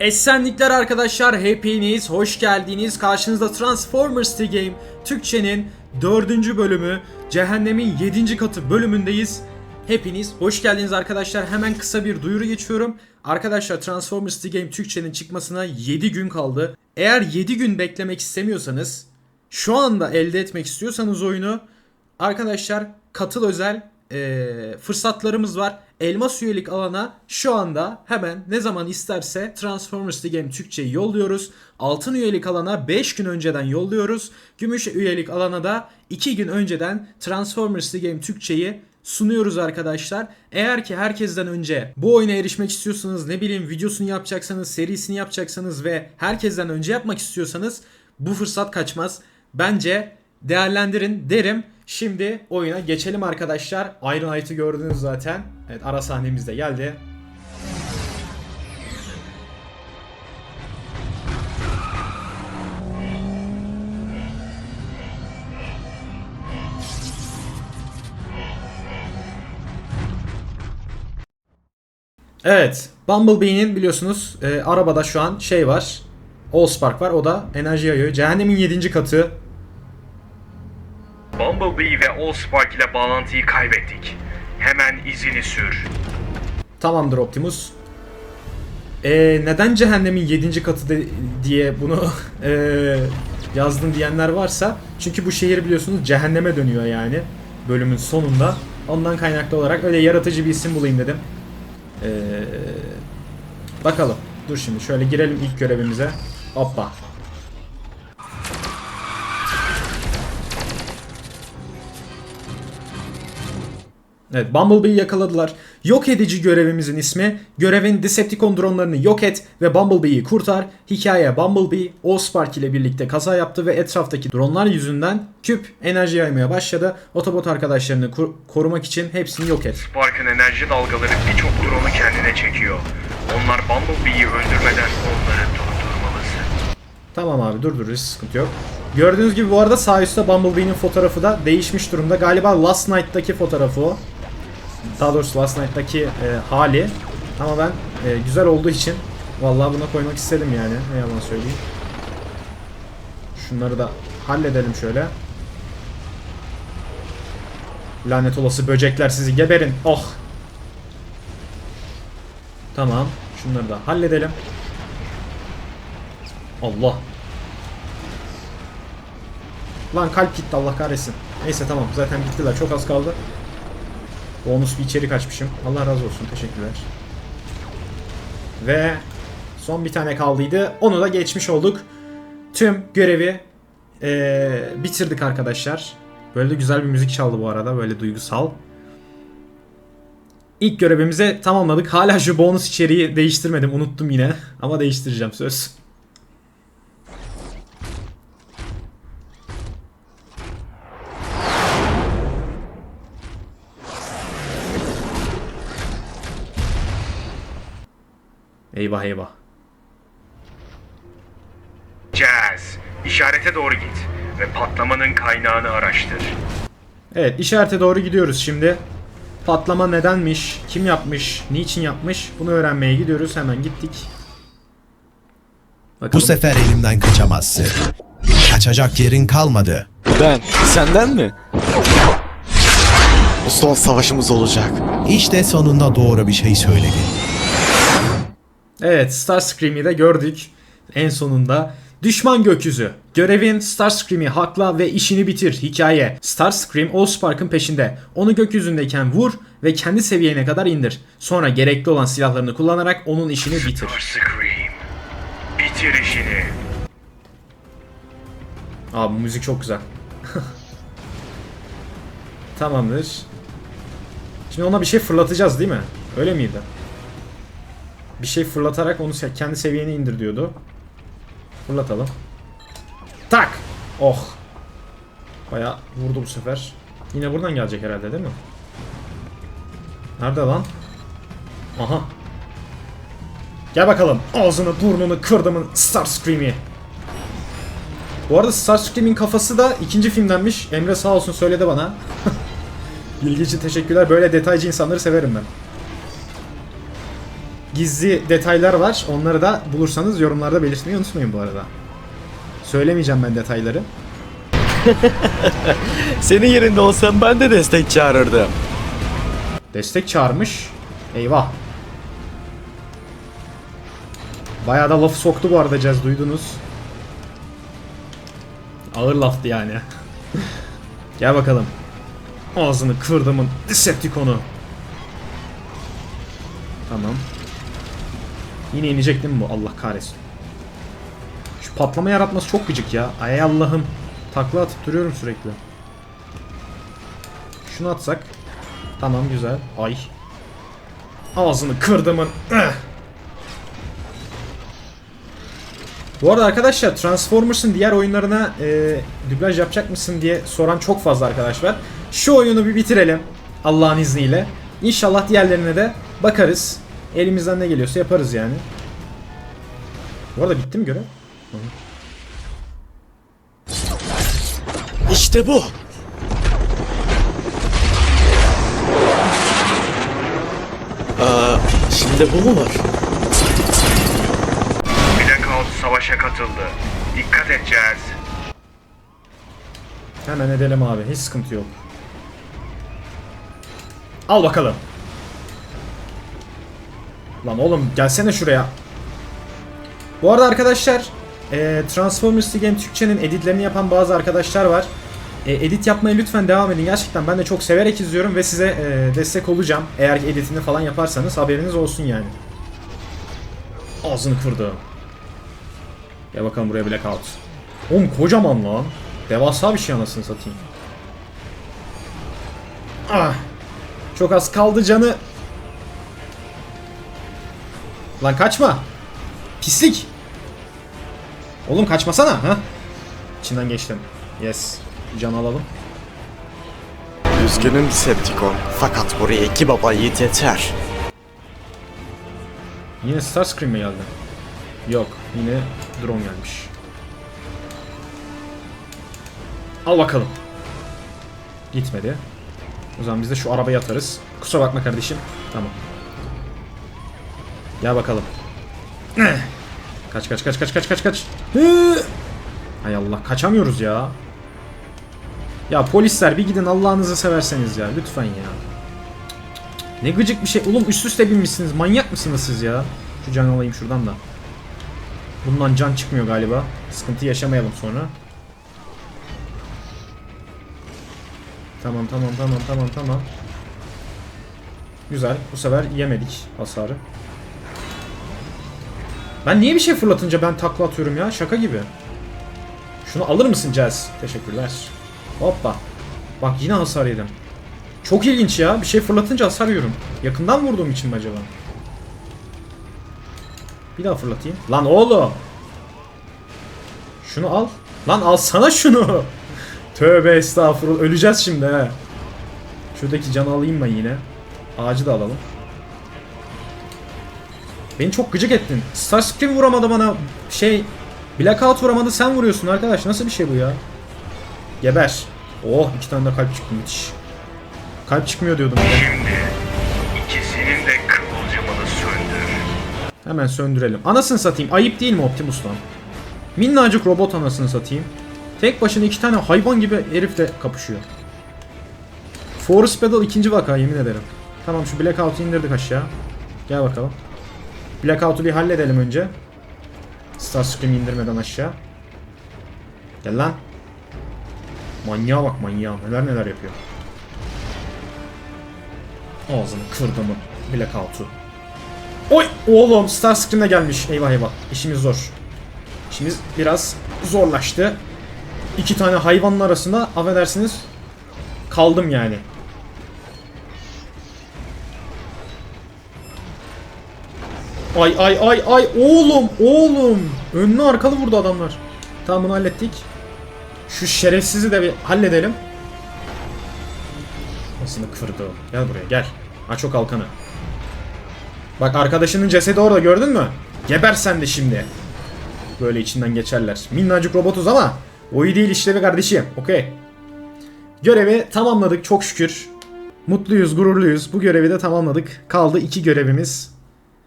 Esenlikler arkadaşlar hepiniz hoş geldiniz. Karşınızda Transformers The Game Türkçenin 4. bölümü Cehennemin 7. katı bölümündeyiz. Hepiniz hoş geldiniz arkadaşlar. Hemen kısa bir duyuru geçiyorum. Arkadaşlar Transformers The Game Türkçenin çıkmasına 7 gün kaldı. Eğer 7 gün beklemek istemiyorsanız şu anda elde etmek istiyorsanız oyunu arkadaşlar katıl özel eee, fırsatlarımız var. Elmas üyelik alana şu anda hemen ne zaman isterse Transformers The Game Türkçe'yi yolluyoruz. Altın üyelik alana 5 gün önceden yolluyoruz. Gümüş üyelik alana da 2 gün önceden Transformers The Game Türkçe'yi sunuyoruz arkadaşlar. Eğer ki herkesten önce bu oyuna erişmek istiyorsanız ne bileyim videosunu yapacaksanız, serisini yapacaksanız ve herkesten önce yapmak istiyorsanız bu fırsat kaçmaz. Bence değerlendirin derim. Şimdi oyuna geçelim arkadaşlar. Iron Knight'ı gördünüz zaten. Evet ara sahnemiz de geldi. Evet, Bumblebee'nin biliyorsunuz e, arabada şu an şey var. Allspark var. O da enerji yayıyor. Cehennemin 7. katı. Bumblebee ve Allspark ile bağlantıyı kaybettik. Hemen izini sür. Tamamdır Optimus. Ee, neden cehennemin 7. katı de- diye bunu ee, yazdın diyenler varsa çünkü bu şehir biliyorsunuz cehenneme dönüyor yani bölümün sonunda. Ondan kaynaklı olarak öyle yaratıcı bir isim bulayım dedim. Ee, bakalım. Dur şimdi şöyle girelim ilk görevimize. Hoppa. Evet Bumblebee'yi yakaladılar. Yok edici görevimizin ismi. Görevin Decepticon dronlarını yok et ve Bumblebee'yi kurtar. Hikaye Bumblebee, Allspark ile birlikte kaza yaptı ve etraftaki dronlar yüzünden küp enerji yaymaya başladı. Otobot arkadaşlarını korumak için hepsini yok et. Spark'ın enerji dalgaları birçok drone'u kendine çekiyor. Onlar Bumblebee'yi öldürmeden onları durdurmalısın. Tamam abi durdururuz sıkıntı yok. Gördüğünüz gibi bu arada sağ üstte Bumblebee'nin fotoğrafı da değişmiş durumda. Galiba Last Night'taki fotoğrafı o. Daha doğrusu Last Night'taki e, hali. Ama ben e, güzel olduğu için vallahi buna koymak istedim yani. Ne yalan söyleyeyim. Şunları da halledelim şöyle. Lanet olası böcekler sizi geberin. Oh. Tamam. Şunları da halledelim. Allah. Lan kalp gitti Allah kahretsin. Neyse tamam zaten bittiler çok az kaldı. Bonus bir içerik açmışım. Allah razı olsun teşekkürler. Ve son bir tane kaldıydı. Onu da geçmiş olduk. Tüm görevi eee, bitirdik arkadaşlar. Böyle de güzel bir müzik çaldı bu arada. Böyle duygusal. İlk görevimizi tamamladık. Hala şu bonus içeriği değiştirmedim. Unuttum yine. Ama değiştireceğim söz. Eyvah eyvah. Jazz, işarete doğru git ve patlamanın kaynağını araştır. Evet işarete doğru gidiyoruz şimdi. Patlama nedenmiş, kim yapmış, niçin yapmış bunu öğrenmeye gidiyoruz. Hemen gittik. Bu Bakalım. sefer elimden kaçamazsın. Kaçacak yerin kalmadı. Ben? Senden mi? Bu son savaşımız olacak. İşte sonunda doğru bir şey söyledin. Evet Starscream'i de gördük. En sonunda. Düşman gökyüzü. Görevin Starscream'i hakla ve işini bitir. Hikaye. Starscream Allspark'ın peşinde. Onu gökyüzündeyken vur ve kendi seviyene kadar indir. Sonra gerekli olan silahlarını kullanarak onun işini bitir. Starscream, bitir işini. Abi bu müzik çok güzel. Tamamdır. Şimdi ona bir şey fırlatacağız değil mi? Öyle miydi? Bir şey fırlatarak onu kendi seviyene indir diyordu. Fırlatalım. Tak! Oh! Baya vurdu bu sefer. Yine buradan gelecek herhalde değil mi? Nerede lan? Aha. Gel bakalım. Ağzını burnunu kırdımın Starscream'i. Bu arada Starscream'in kafası da ikinci filmdenmiş. Emre sağ olsun söyledi bana. Bilgi için teşekkürler. Böyle detaycı insanları severim ben. Gizli detaylar var. Onları da bulursanız yorumlarda belirtmeyi unutmayın bu arada. Söylemeyeceğim ben detayları. Senin yerinde olsam ben de destek çağırırdım. Destek çağırmış. Eyvah. Bayağı da laf soktu bu arada Cez duydunuz. Ağır laftı yani. Gel bakalım. Ağzını kırdımın Decepticon'u. Tamam. Yine inecek değil mi bu? Allah kahretsin. Şu patlama yaratması çok gıcık ya. Ay Allah'ım. Takla atıp duruyorum sürekli. Şunu atsak. Tamam güzel. Ay. Ağzını kırdımın. Eh. Bu arada arkadaşlar Transformers'ın diğer oyunlarına e, dublaj yapacak mısın diye soran çok fazla arkadaş var. Şu oyunu bir bitirelim Allah'ın izniyle. İnşallah diğerlerine de bakarız. Elimizden ne geliyorsa yaparız yani. Bu arada bitti mi görev? İşte bu. Aa, şimdi bu mu var? Blackout savaşa katıldı. Dikkat Jazz. Hemen edelim abi. Hiç sıkıntı yok. Al bakalım. Lan oğlum gelsene şuraya. Bu arada arkadaşlar e, Transformers Game Türkçe'nin editlerini yapan bazı arkadaşlar var. E, edit yapmaya lütfen devam edin. Gerçekten ben de çok severek izliyorum ve size e, destek olacağım. Eğer editini falan yaparsanız haberiniz olsun yani. Ağzını kırdı. Gel bakalım buraya Blackout. Oğlum kocaman lan. Devasa bir şey anasını satayım. Ah. Çok az kaldı canı. Lan kaçma. Pislik. Oğlum kaçmasana ha. İçinden geçtim. Yes. Can alalım. Üzgünüm Decepticon. Fakat buraya iki baba yiğit yeter. Yine Starscream mi geldi? Yok. Yine drone gelmiş. Al bakalım. Gitmedi. O zaman biz de şu arabaya atarız. Kusura bakma kardeşim. Tamam. Gel bakalım. Kaç kaç kaç kaç kaç kaç kaç. Hay Allah kaçamıyoruz ya. Ya polisler bir gidin Allah'ınızı severseniz ya lütfen ya. Ne gıcık bir şey. Oğlum üst üste binmişsiniz. Manyak mısınız siz ya? Şu can alayım şuradan da. Bundan can çıkmıyor galiba. Sıkıntı yaşamayalım sonra. Tamam tamam tamam tamam tamam. Güzel. Bu sefer yemedik hasarı. Ben niye bir şey fırlatınca ben takla atıyorum ya? Şaka gibi. Şunu alır mısın Jazz? Teşekkürler. Hoppa. Bak yine hasar yedim. Çok ilginç ya. Bir şey fırlatınca hasar yiyorum. Yakından vurduğum için mi acaba? Bir daha fırlatayım. Lan oğlum. Şunu al. Lan alsana şunu. Tövbe estağfurullah. Öleceğiz şimdi he. Şuradaki canı alayım ben yine. Ağacı da alalım. Beni çok gıcık ettin. Starscream vuramadı bana. Şey... Blackout vuramadı sen vuruyorsun arkadaş. Nasıl bir şey bu ya? Geber. Oh iki tane de kalp çıktı müthiş. Kalp çıkmıyor diyordum. de. Şimdi ikisinin de kıvılcımını söndür. Hemen söndürelim. Anasını satayım. Ayıp değil mi Optimus'tan? Minnacık robot anasını satayım. Tek başına iki tane hayvan gibi herifle kapışıyor. Force Pedal ikinci vaka yemin ederim. Tamam şu Blackout'u indirdik aşağı. Gel bakalım. Blackout'u bir halledelim önce. Starscream'i indirmeden aşağı. Gel lan. Manyağa bak manyağa. Neler neler yapıyor. Ağzını kırdı mı Blackout'u. Oy oğlum Starscream'e gelmiş. Eyvah eyvah. İşimiz zor. İşimiz biraz zorlaştı. İki tane hayvanın arasında affedersiniz kaldım yani. Ay ay ay ay oğlum oğlum. Önlü arkalı vurdu adamlar. Tamam bunu hallettik. Şu şerefsizi de bir halledelim. Nasıl kırdı o? Gel buraya gel. Aç o kalkanı. Bak arkadaşının cesedi orada gördün mü? Geber sen de şimdi. Böyle içinden geçerler. Minnacık robotuz ama o iyi değil işlevi kardeşim. Okey. Görevi tamamladık çok şükür. Mutluyuz, gururluyuz. Bu görevi de tamamladık. Kaldı iki görevimiz.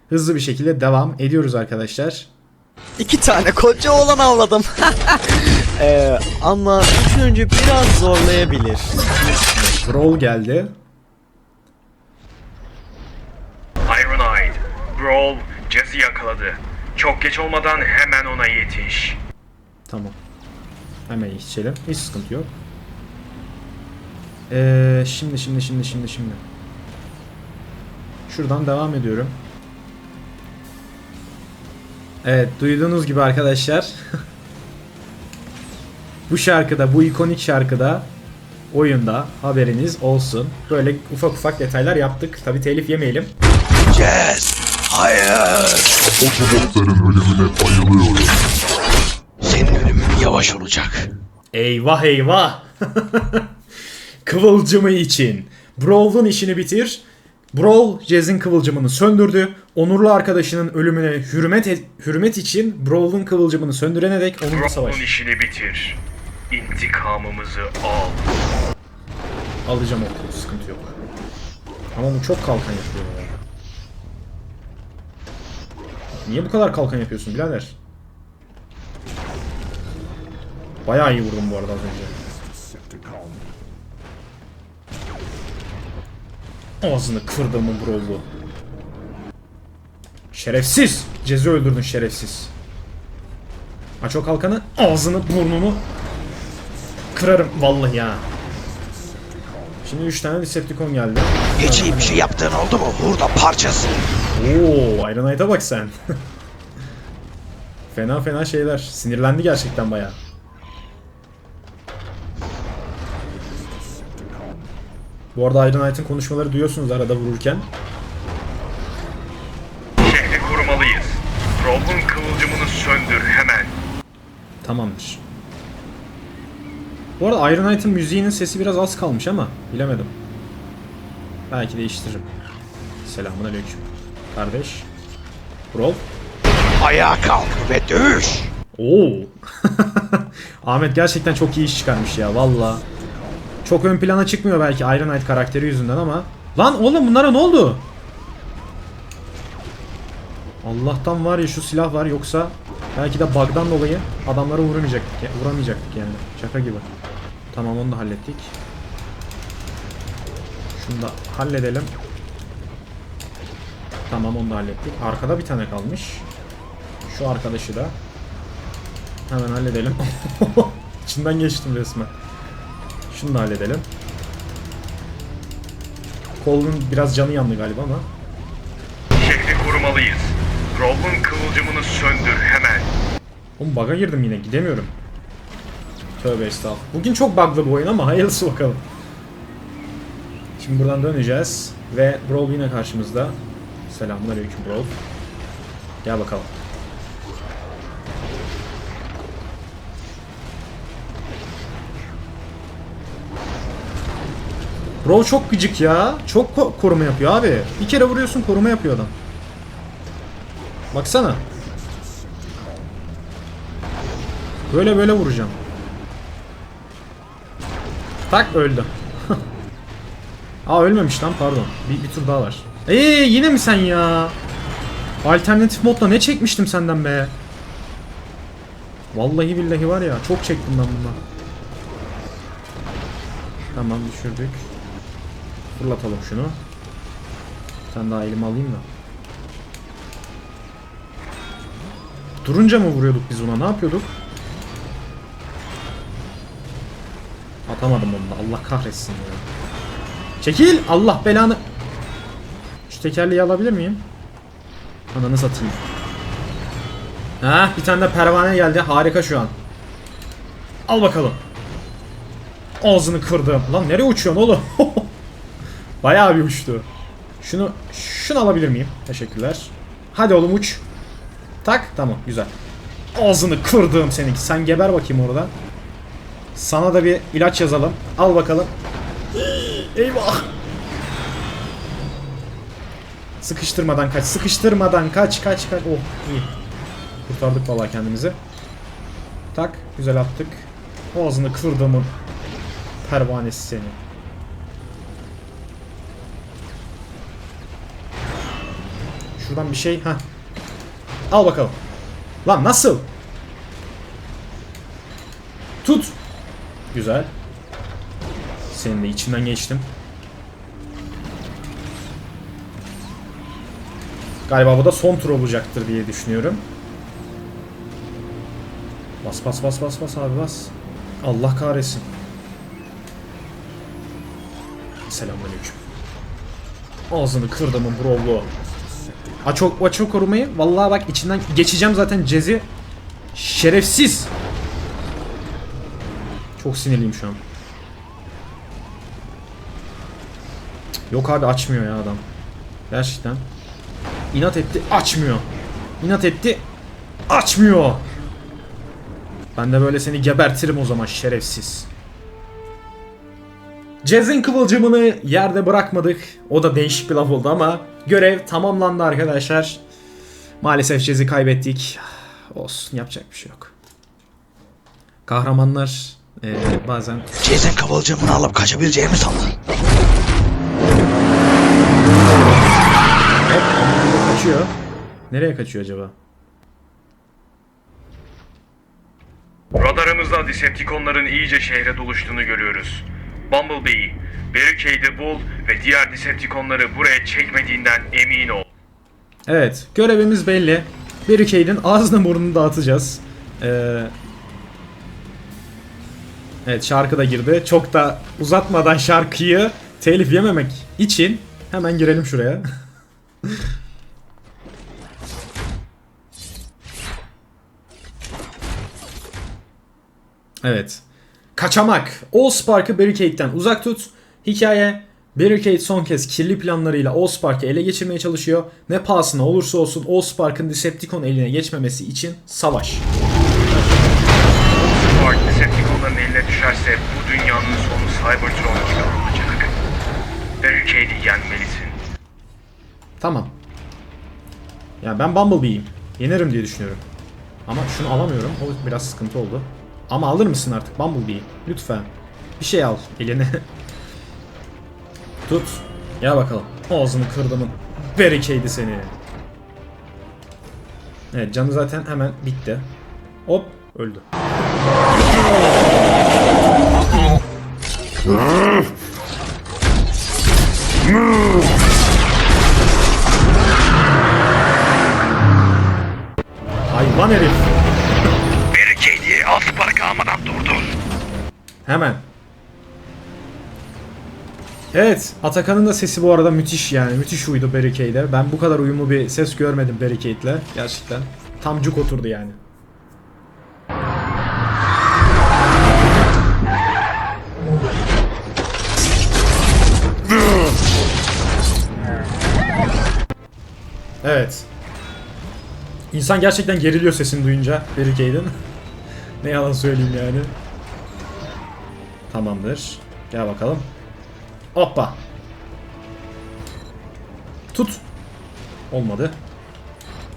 Hızlı bir şekilde devam ediyoruz arkadaşlar. İki tane koca oğlan avladım. ee, ama üçüncü biraz zorlayabilir. Brawl geldi. Ironhide, Brawl, Jazz'i yakaladı. Çok geç olmadan hemen ona yetiş. Tamam. Hemen içelim. Hiç sıkıntı yok. Ee, şimdi şimdi şimdi şimdi şimdi. Şuradan devam ediyorum. Evet duyduğunuz gibi arkadaşlar. bu şarkıda bu ikonik şarkıda oyunda haberiniz olsun. Böyle ufak ufak detaylar yaptık. Tabi telif yemeyelim. Otobotların ölümüne bayılıyorum. Senin ölümün yavaş olacak. Eyvah eyvah. Kıvılcımı için. Brawl'un işini bitir. Brawl Jazz'in kıvılcımını söndürdü. Onurlu arkadaşının ölümüne hürmet et- hürmet için Brawl'un kıvılcımını söndürene dek onunla savaş. Brawl'un işini bitir. İntikamımızı al. Alacağım o sıkıntı yok. Ama bu çok kalkan yapıyor ya. Niye bu kadar kalkan yapıyorsun birader? Bayağı iyi vurdum bu arada az önce. Ağzını kırdığımın brollu. Şerefsiz! Cezi öldürdün şerefsiz. Aç o kalkanı, ağzını burnunu kırarım vallahi ya. Şimdi 3 tane Decepticon geldi. Hiç iyi bir şey yaptığın oldu mu? Hurda parçası. Oo, Iron Knight'a bak sen. fena fena şeyler. Sinirlendi gerçekten bayağı. Bu arada Iron Knight'ın konuşmaları duyuyorsunuz arada vururken. Tamamdır. Bu arada Iron Knight'ın müziğinin sesi biraz az kalmış ama bilemedim. Belki değiştiririm. Selamun aleyküm. Kardeş. Brawl. Ayağa kalk ve dövüş. Oo. Ahmet gerçekten çok iyi iş çıkarmış ya valla. Çok ön plana çıkmıyor belki Iron Knight karakteri yüzünden ama. Lan oğlum bunlara ne oldu? Allah'tan var ya şu silah var yoksa belki de bug'dan dolayı adamlara vuramayacaktık ya, yani. Şaka gibi. Tamam onu da hallettik. Şunu da halledelim. Tamam onu da hallettik. Arkada bir tane kalmış. Şu arkadaşı da Hemen halledelim. İçinden geçtim resmen. Şunu da halledelim. Kolun biraz canı yandı galiba ama. Şehri korumalıyız. Brawl'un kıvılcımını söndür hemen. Oğlum bug'a girdim yine gidemiyorum. Tövbe estağfurullah. Bugün çok bug'lı bu oyun ama hayırlısı bakalım. Şimdi buradan döneceğiz. Ve Brawl yine karşımızda. Selamünaleyküm Brawl. Gel bakalım. Brawl çok gıcık ya. Çok ko- koruma yapıyor abi. Bir kere vuruyorsun koruma yapıyor adam. Baksana. Böyle böyle vuracağım. Tak öldü. Aa ölmemiş lan pardon. Bir, bir tur daha var. Eee yine mi sen ya? Alternatif modda ne çekmiştim senden be? Vallahi billahi var ya çok çektim ben bundan. Tamam düşürdük. Fırlatalım şunu. Sen daha elime alayım da. Durunca mı vuruyorduk biz ona? Ne yapıyorduk? Atamadım onu da. Allah kahretsin ya. Çekil! Allah belanı. Şu tekerleği alabilir miyim? Ananı satayım. Ha, bir tane de pervane geldi. Harika şu an. Al bakalım. Ağzını kırdım. Lan nereye uçuyorsun oğlum? Bayağı bir uçtu. Şunu şunu alabilir miyim? Teşekkürler. Hadi oğlum uç. Tak tamam güzel. Ağzını kırdım seninki. Sen geber bakayım orada. Sana da bir ilaç yazalım. Al bakalım. Eyvah. Sıkıştırmadan kaç. Sıkıştırmadan kaç kaç kaç. Oh iyi. Kurtardık vallahi kendimizi. Tak güzel attık. Ağzını kırdımın pervanesi seni. Şuradan bir şey. ha. Al bakalım. Lan nasıl? Tut. Güzel. Senin de içinden geçtim. Galiba bu da son tur olacaktır diye düşünüyorum. Bas bas bas bas bas abi bas. Allah kahretsin. Selamünaleyküm. Ağzını kırdımın brollu. Aç o, aç o korumayı. Vallahi bak içinden geçeceğim zaten cezi. Şerefsiz. Çok sinirliyim şu an. Yok abi açmıyor ya adam. Gerçekten. İnat etti açmıyor. İnat etti açmıyor. Ben de böyle seni gebertirim o zaman şerefsiz. Cez'in kıvılcımını yerde bırakmadık. O da değişik bir laf oldu ama görev tamamlandı arkadaşlar. Maalesef Cez'i kaybettik. Olsun yapacak bir şey yok. Kahramanlar eee, bazen Jason kıvılcımını alıp kaçabileceğimi sandım. hop kaçıyor. Nereye kaçıyor acaba? Radarımızda Decepticonların iyice şehre doluştuğunu görüyoruz. Bumblebee, Barricade'i bul ve diğer Decepticonları buraya çekmediğinden emin ol. Evet, görevimiz belli. Barricade'in ağzını burnunu dağıtacağız. Ee, evet, şarkı da girdi. Çok da uzatmadan şarkıyı telif yememek için hemen girelim şuraya. evet. Kaçamak. Allspark'ı Barricade'den uzak tut. Hikaye Barricade son kez kirli planlarıyla Allspark'ı ele geçirmeye çalışıyor. Ne pahasına olursa olsun Allspark'ın Decepticon eline geçmemesi için savaş. Spark Decepticonların eline düşerse bu dünyanın sonu Cybertron gibi olacak. Barricade'i yenmelisin. Tamam. Ya ben Bumblebee'yim. Yenerim diye düşünüyorum. Ama şunu alamıyorum. O biraz sıkıntı oldu. Ama alır mısın artık Bumblebee? Lütfen. Bir şey al eline. Tut. Gel bakalım. Ağzını kırdımın. Barricade'i seni. Evet canı zaten hemen bitti. Hop öldü. Hayvan herif. Hemen. Evet, Atakan'ın da sesi bu arada müthiş yani. Müthiş uydu Barricade'e. Ben bu kadar uyumlu bir ses görmedim Barricade'le. Gerçekten. Tam cuk oturdu yani. Evet. İnsan gerçekten geriliyor sesini duyunca Barricade'in. ne yalan söyleyeyim yani. Tamamdır. Gel bakalım. Hoppa. Tut. Olmadı.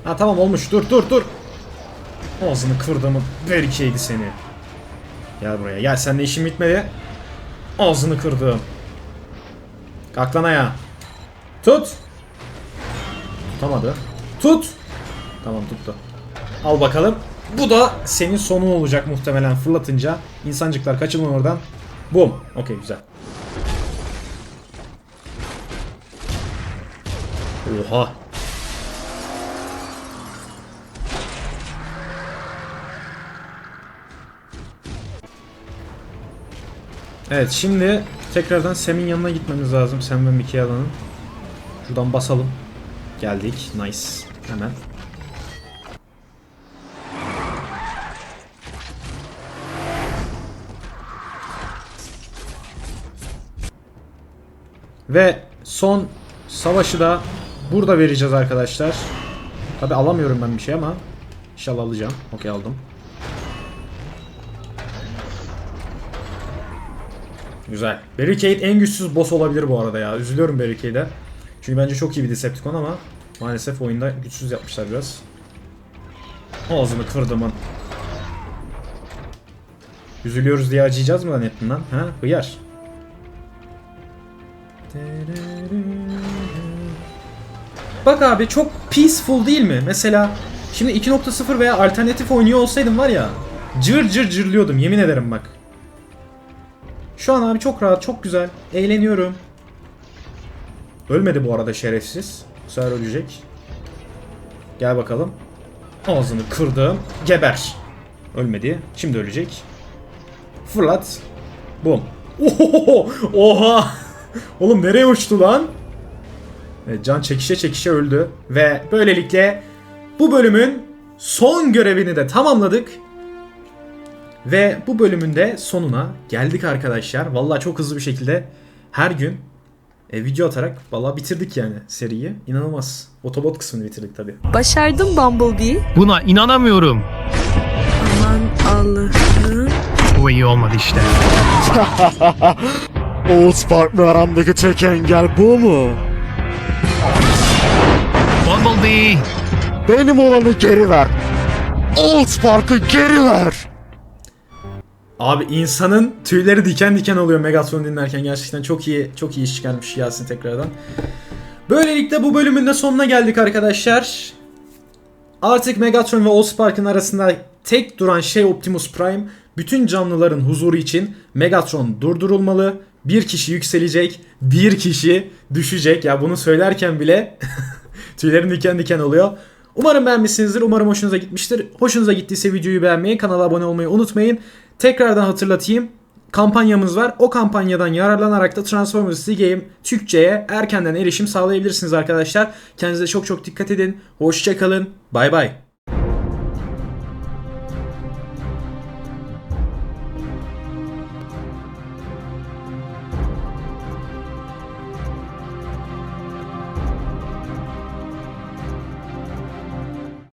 Ha tamam olmuş. Dur dur dur. Ağzını kırdığımı berikeydi seni. Gel buraya. Gel seninle işim bitmedi. Ağzını kırdım. Kalk lan ayağa. Tut. Tutamadı. Tut. Tamam tuttu. Al bakalım. Bu da senin sonun olacak muhtemelen fırlatınca. İnsancıklar kaçın oradan. Bum. Okey güzel. Oha. Evet şimdi tekrardan Sam'in yanına gitmemiz lazım. Sam ve Mikaela'nın. Şuradan basalım. Geldik. Nice. Hemen. Ve son savaşı da burada vereceğiz arkadaşlar. Tabi alamıyorum ben bir şey ama inşallah alacağım. Okey aldım. Güzel. Barricade en güçsüz boss olabilir bu arada ya. Üzülüyorum Barricade'e. Çünkü bence çok iyi bir Decepticon ama maalesef oyunda güçsüz yapmışlar biraz. Ağzını kırdımın. Üzülüyoruz diye acıyacağız mı lan ettin lan? Ha? Hıyar. Bak abi çok peaceful değil mi? Mesela şimdi 2.0 veya alternatif oynuyor olsaydım var ya cır cır cırlıyordum yemin ederim bak. Şu an abi çok rahat, çok güzel. Eğleniyorum. Ölmedi bu arada şerefsiz. Bu sefer ölecek. Gel bakalım. Ağzını kırdım. Geber. Ölmedi. Şimdi ölecek. Fırlat. Bum. Oha! Oğlum nereye uçtu lan? Evet, can çekişe çekişe öldü. Ve böylelikle bu bölümün son görevini de tamamladık. Ve bu bölümün de sonuna geldik arkadaşlar. Vallahi çok hızlı bir şekilde her gün e, video atarak vallahi bitirdik yani seriyi. İnanılmaz. Otobot kısmını bitirdik tabii. Başardım Bumblebee. Buna inanamıyorum. Aman Allah'ım. Bu iyi olmadı işte. Oğuz Park'la aramdaki tek engel bu mu? Bumblebee! Benim olanı geri ver. Oğuz Park'ı geri ver. Abi insanın tüyleri diken diken oluyor Megatron'u dinlerken gerçekten çok iyi çok iyi iş çıkarmış Yasin tekrardan. Böylelikle bu bölümün de sonuna geldik arkadaşlar. Artık Megatron ve Allspark'ın arasında tek duran şey Optimus Prime. Bütün canlıların huzuru için Megatron durdurulmalı. Bir kişi yükselecek, bir kişi düşecek. Ya bunu söylerken bile tüylerim diken diken oluyor. Umarım beğenmişsinizdir. Umarım hoşunuza gitmiştir. Hoşunuza gittiyse videoyu beğenmeyi, kanala abone olmayı unutmayın. Tekrardan hatırlatayım. Kampanyamız var. O kampanyadan yararlanarak da Transformers The Game Türkçe'ye erkenden erişim sağlayabilirsiniz arkadaşlar. Kendinize çok çok dikkat edin. Hoşçakalın. Bay bay.